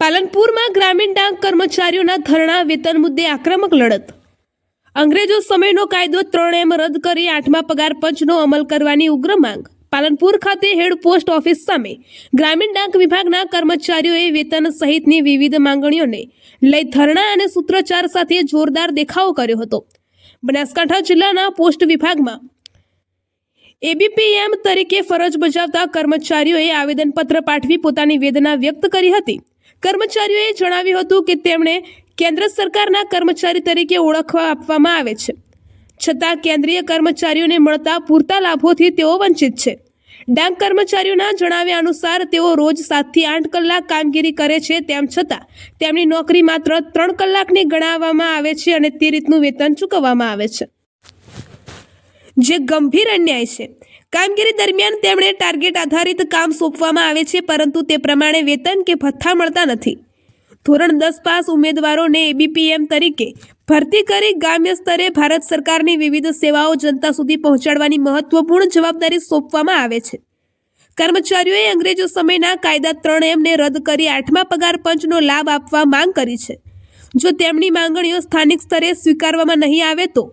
પાલનપુરમાં ગ્રામીણ ડાક કર્મચારીઓના ધરણા, વેતન મુદ્દે આક્રમક લડત. અંગ્રેજો સમયનો કાયદો ત્રણ એમ રદ કરી આઠમા પગાર પંચનો અમલ કરવાની ઉગ્ર માંગ. પાલનપુર ખાતે હેડ પોસ્ટ ઓફિસ સામે ગ્રામીણ ડાક વિભાગના કર્મચારીઓએ વેતન સહિતની વિવિધ માંગણીઓને લઈ ધરણા અને સૂત્રોચ્ચાર સાથે જોરદાર દેખાવો કર્યો હતો. બનાસકાંઠા જિલ્લાના પોસ્ટ વિભાગમાં એબીપીએમ તરીકે ફરજ બજાવતા કર્મચારીઓએ આવેદનપત્ર પાઠવી પોતાની વેદના વ્યક્ત કરી હતી. કર્મચારીઓએ જણાવ્યું હતું કે તેમણે કેન્દ્ર સરકારના કર્મચારી તરીકે ઓળખવા આપવામાં આવે છે. છતાં કેન્દ્રીય કર્મચારીઓને મળતા પૂરતા લાભોથી તેઓ વંચિત છે. ડાંગ કર્મચારીઓના જણાવ્યા અનુસાર તેઓ રોજ સાતથી આઠ કલાક કામગીરી કરે છે તેમ છતાં તેમની નોકરી માત્ર ત્રણ કલાકની ગણાવવામાં આવે છે અને તે રીતનું વેતન ચૂકવવામાં આવે છે. જે ગંભીર અન્યાય છે કામગીરી દરમિયાન તેમણે ટાર્ગેટ આધારિત કામ સોંપવામાં આવે છે, પરંતુ તે પ્રમાણે વેતન કે ભથ્થા મળતા નથી. ધોરણ દસ પાસ ઉમેદવારોને એબીપીએમ તરીકે ભરતી કરી ગ્રામ્ય સ્તરે ભારત સરકારની વિવિધ સેવાઓ જનતા સુધી પહોંચાડવાની મહત્વપૂર્ણ જવાબદારી સોંપવામાં આવે છે. કર્મચારીઓએ અંગ્રેજો સમયના કાયદા ત્રણ એમને રદ કરી આઠમા પગાર પંચનો લાભ આપવા માંગ કરી છે. જો તેમની માંગણીઓ સ્થાનિક સ્તરે સ્વીકારવામાં નહીં આવે તો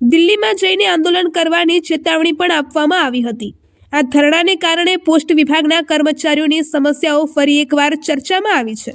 દિલ્હીમાં જઈને આંદોલન કરવાની ચેતવણી પણ આપવામાં આવી હતી. આ ધરણાને કારણે પોસ્ટ વિભાગના કર્મચારીઓની સમસ્યાઓ ફરી એકવાર ચર્ચામાં આવી છે.